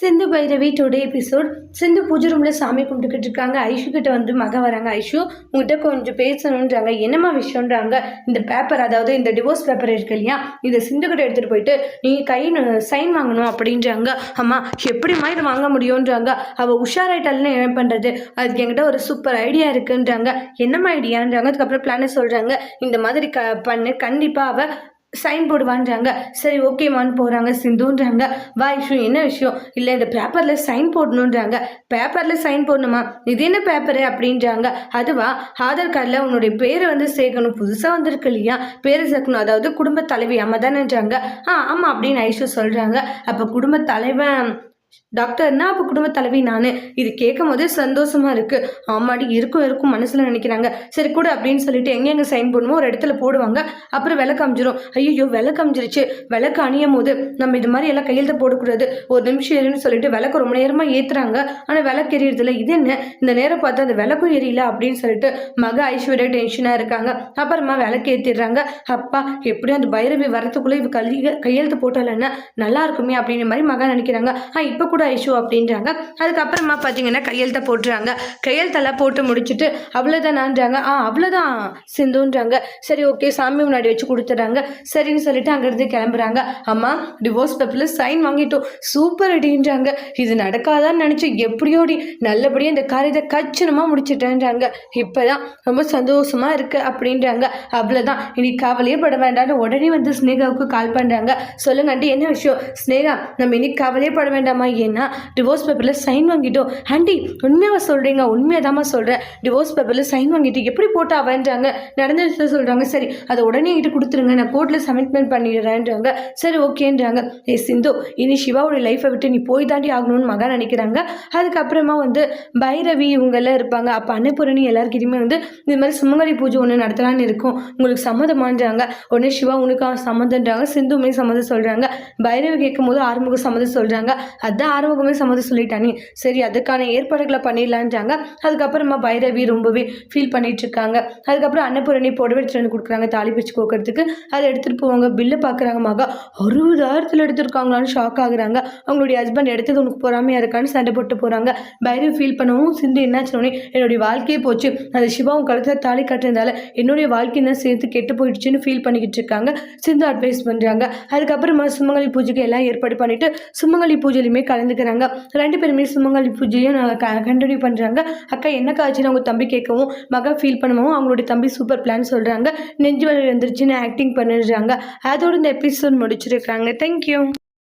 Sindhu Bhairavi today episode. சிந்து பூஜை ரூமில் சாமி கும்பிட்டுக்கிட்டு இருக்காங்க. ஐஷு கிட்ட வந்து மக வராங்க. ஐஷு உங்ககிட்ட கொஞ்சம் பேசணுன்றாங்க என்னம்மா விஷயம்ன்றாங்க. இந்த பேப்பர் அதாவது இந்த டிவோர்ஸ் பேப்பர் இருக்கு இல்லையா? இதை சிந்து கிட்ட எடுத்துகிட்டு போயிட்டு நீங்கள் கை சைன் வாங்கணும் அப்படின்றாங்க. அம்மா எப்படிம்மா இதை வாங்க முடியும்ன்றாங்க. அவள் உஷாராயிட்டாலுன்னு என்ன பண்ணுறது அதுக்கு என்கிட்ட ஒரு சூப்பர் ஐடியா இருக்குன்றாங்க. என்னம்மா ஐடியான்றாங்க அதுக்கப்புறம் பிளானை சொல்கிறாங்க இந்த மாதிரி க பண்ணு. கண்டிப்பாக அவள் சைன் போடுவான்றாங்க. சரி ஓகேமான்னு போகிறாங்க சிந்துன்றாங்க. வா இஷ்யூ என்ன விஷயம்? இல்லை இந்த பேப்பரில் சைன் போடணுன்றாங்க பேப்பரில் சைன் போடணுமா? இது என்ன பேப்பரு அப்படின்றாங்க. அதுவா ஆதார் கார்டில் உன்னுடைய பேரை வந்து சேர்க்கணும். புதுசாக வந்திருக்கு இல்லையா? பேரை சேர்க்கணும். அதாவது குடும்ப தலைவி அம்மா தானேன்றாங்க ஆ ஆமாம் அப்படின்னு ஐஷு சொல்கிறாங்க அப்போ குடும்ப தலைவன் டாக்டர்னா அப்போ குடும்ப தலைவி நான். இது கேட்கும் போதே சந்தோஷமா இருக்கு. ஆமாடி இருக்கும் இருக்கும் மனசுல நினைக்கிறாங்க. சரி கூட அப்படின்னு சொல்லிட்டு எங்கெங்க சைன் பண்ணுமோ ஒரு இடத்துல போடுவாங்க. அப்புறம் விளக்கு அமிஞ்சிரும். ஐயோ விளக்கு அமைஞ்சிருச்சு. விளக்கு அணியும் போது நம்ம இது மாதிரி எல்லாம் கையெழுத்து போடக்கூடாது. ஒரு நிமிஷம் ஏறுன்னு சொல்லிட்டு விளக்கு ரொம்ப நேரமா ஏத்துறாங்க. ஆனா விளக்கு எரியறது இல்லை இது என்ன? இந்த நேரம் பார்த்து அந்த விளக்கும் எரியல அப்படின்னு சொல்லிட்டு மக ஐஸ்வர்யா டென்ஷனா இருக்காங்க. அப்புறமா விளக்கு ஏத்திடுறாங்க. அப்பா எப்படி அந்த பைரவி வரத்துக்குள்ள இவ கல்வி கையெழுத்து போட்டாலன்னா நல்லா இருக்குமே அப்படின்ற மாதிரி மகா நினைக்கிறாங்க. ஆ இப்போ கூட ஐஷு அப்படின்றாங்க. அதுக்கப்புறமா பார்த்தீங்கன்னா கையெழுத்த போட்டுறாங்க. கையெழுத்தெல்லாம் போட்டு முடிச்சுட்டு அவ்வளோதானான்றாங்க ஆ அவ்வளோதான் சிந்துன்றாங்க. சரி ஓகே சாமி முன்னாடி வச்சு கொடுத்துட்றாங்க. சரின்னு சொல்லிட்டு அங்கேருந்து கிளம்புறாங்க. அம்மா டிவோர்ஸ் பேப்பரில் சைன் வாங்கிட்டோம். சூப்பர் அடின்றாங்க. இது நடக்காதான்னு நினச்சி எப்படியோடி நல்லபடியாக இந்த காரியத்தை கச்சினமாக முடிச்சிட்டேன்றாங்க. இப்போ தான் ரொம்ப சந்தோஷமாக இருக்குது அப்படின்றாங்க. அவ்வளோதான் இனி கவலையே பட வேண்டாம்னு உடனே வந்து ஸ்னேகாவுக்கு கால் பண்ணுறாங்க சொல்லுங்க ஆண்டி என்ன விஷயம்? ஸ்னேகா நம்ம இனி கவலையே பட வேண்டாமா? ஏன்னா டிவோர்ஸ் பேப்பரில் சைன் வாங்கிட்டோம். ஆண்டி உண்மையாக சொல்கிறீங்க உண்மையாக தாம்மா சொல்கிறேன் டிவோர்ஸ் பேப்பரில் சைன் வாங்கிட்டு எப்படி போட்டு அவன்றாங்க நடந்த சொல்கிறாங்க சரி அதை உடனே கிட்ட கொடுத்துருங்க. நான் கோர்ட்டில் சப்மிட்மெண்ட் பண்ணிடுறேன்றாங்க. சரி ஓகேன்றாங்க. ஏ சிந்து இனி சிவாவுடைய லைஃப்பை விட்டு நீ போய் தாண்டி ஆகணும்னு மகன் நினைக்கிறாங்க. அதுக்கப்புறமா வந்து பைரவி இவங்கெல்லாம் இருப்பாங்க. அப்போ அன்னபூரணி எல்லாருக்கிட்டையுமே வந்து இந்த மாதிரி சுமங்கலி பூஜை ஒன்று நடத்தலான்னு இருக்கும். உங்களுக்கு சம்மதமான்றாங்க. உடனே சிவா உனக்கு சம்மதன்றாங்க சிந்துமே சம்மதம் சொல்கிறாங்க பைரவி கேட்கும் போது ஆறுமுக சம்மதம் சொல்கிறாங்க அது அதான் ஆறுமுகமே சம்மதம் சொல்லிட்டானே சரி அதுக்கான ஏற்பாடுகளை பண்ணிடலான்றாங்க அதுக்கப்புறமா பைரவி ரொம்பவே ஃபீல் பண்ணிட்டு இருக்காங்க அதுக்கப்புறம் அன்னபூரணி புடவை கொடுக்குறாங்க தாலி பிச்சு கோக்கிறதுக்கு. அதை எடுத்துகிட்டு போவாங்க. பில்லு பார்க்குறாங்க மகா அறுபதாயிரத்தில் எடுத்திருக்காங்களான்னு ஷாக் ஆகுறாங்க. அவங்களுடைய ஹஸ்பண்ட் எடுத்தது உனக்கு பொறாமையாக இருக்கான்னு சண்டை போட்டு போகிறாங்க பைரவி ஃபீல் பண்ணவும் சிந்து என்னாச்சுனே என்னுடைய வாழ்க்கையே போச்சு. அது சிவாவும் கழுத்தில் தாலி கட்டுறதால என்னுடைய வாழ்க்கை தான் சேர்த்து கெட்டு போயிடுச்சுன்னு ஃபீல் பண்ணிக்கிட்டு இருக்காங்க. சிந்து அட்வைஸ் பண்ணுறாங்க அதுக்கப்புறமா சுமங்கலி பூஜைக்கு எல்லாம் ஏற்பாடு பண்ணிட்டு சுமங்கலி பூஜையிலுமே கலந்துக்கிறாங்க. ரெண்டு பேருமே சுமங்கலி பூஜையும் கண்டினியூ பண்ணுறாங்க அக்கா என்ன காய்ச்சல் அவங்க தம்பி கேட்கவும் மகா ஃபீல் பண்ணவும் அவங்களுடைய தம்பி சூப்பர் பிளான் சொல்கிறாங்க நெஞ்சு வலி வந்துருச்சுன்னு ஆக்டிங் பண்ணிடுறாங்க. அதோட இந்த எபிசோட் முடிச்சிருக்காங்க தேங்க்யூ